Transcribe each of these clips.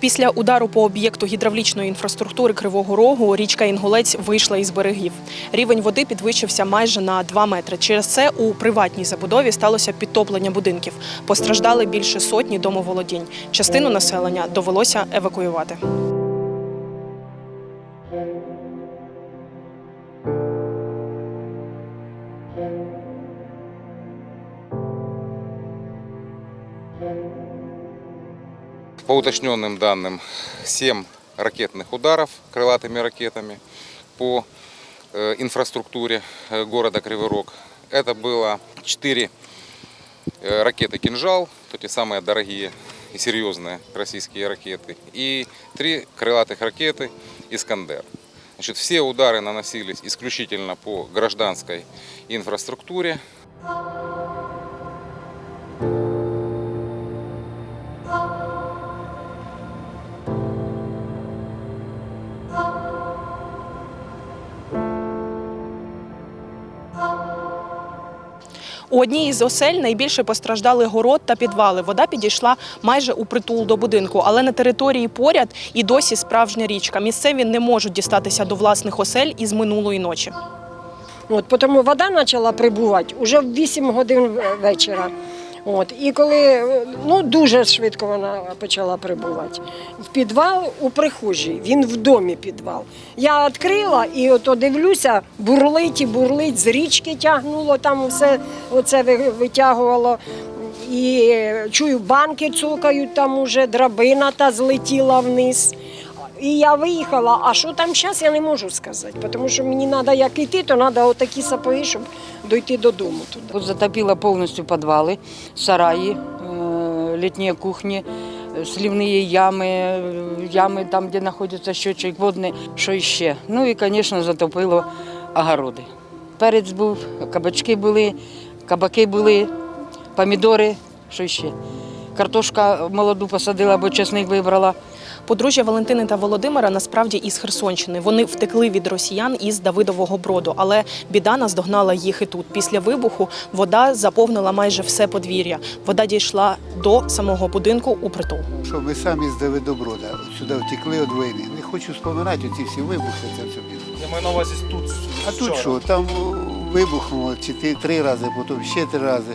Після удару по об'єкту гідравлічної інфраструктури Кривого Рогу річка Інгулець вийшла із берегів. Рівень води підвищився майже на 2 метри. Через це у приватній забудові сталося підтоплення будинків. Постраждали більше сотні домоволодінь. Частину населення довелося евакуювати. По уточненным данным, 7 ракетных ударов крылатыми ракетами по э, инфраструктуре э, города Кривой Рог. Это было 4 э, ракеты «Кинжал», то те самые дорогие и серьезные российские ракеты, и 3 крылатых ракеты «Искандер». Значит, все удары наносились исключительно по гражданской инфраструктуре, У одній із осель найбільше постраждали город та підвали. Вода підійшла майже у притул до будинку, але на території поряд і досі справжня річка. Місцеві не можуть дістатися до власних осель із минулої ночі. От, тому вода почала прибувати вже в 8 годин вечора. От, і коли ну, дуже швидко вона почала прибувати. В підвал у прихожій, він в домі підвал. Я відкрила і от дивлюся, бурлить і бурлить, з річки тягнуло, там все оце витягувало. І чую, банки цукають, там уже драбина та злетіла вниз. І я виїхала, а що там зараз, я не можу сказати, тому що мені треба як йти, то треба отакі сапоги, щоб дойти додому туди. Вот затопило полностью подвалы, сараи, э, летние кухни, э, сливные ямы, э, ямы там, где находится счетчик водный, що іще. Ну і, звісно, затопило огороди. Перець був, кабачки були, кабаки були, помідори, що ще. Картошка молоду посадила, бо чесник вибрала. Подружжя Валентини та Володимира насправді із Херсонщини. Вони втекли від росіян із Давидового броду, але біда наздогнала їх і тут. Після вибуху вода заповнила майже все подвір'я. Вода дійшла до самого будинку у притул. Що ми самі з Давидоброда сюди втекли від війни. Не хочу споминати оці всі вибухи, це все. Я маю на увазі тут. А тут що, там вибухнуло чи ти- три рази, потім ще три рази.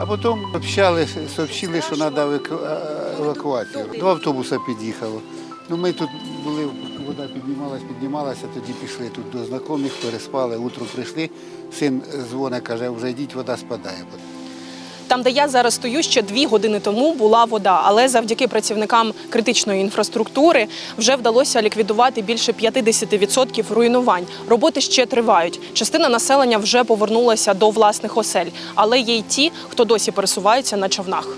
А потім общали, сообщили, що треба евакуацію. Два автобуси під'їхало. Ну, ми тут були, вода піднімалась, піднімалася, тоді пішли тут до знайомих, переспали, утром прийшли. Син дзвонить, каже, вже йдіть, вода спадає. Там, де я зараз стою, ще дві години тому була вода, але завдяки працівникам критичної інфраструктури вже вдалося ліквідувати більше 50% руйнувань. Роботи ще тривають. Частина населення вже повернулася до власних осель, але є й ті, хто досі пересуваються на човнах.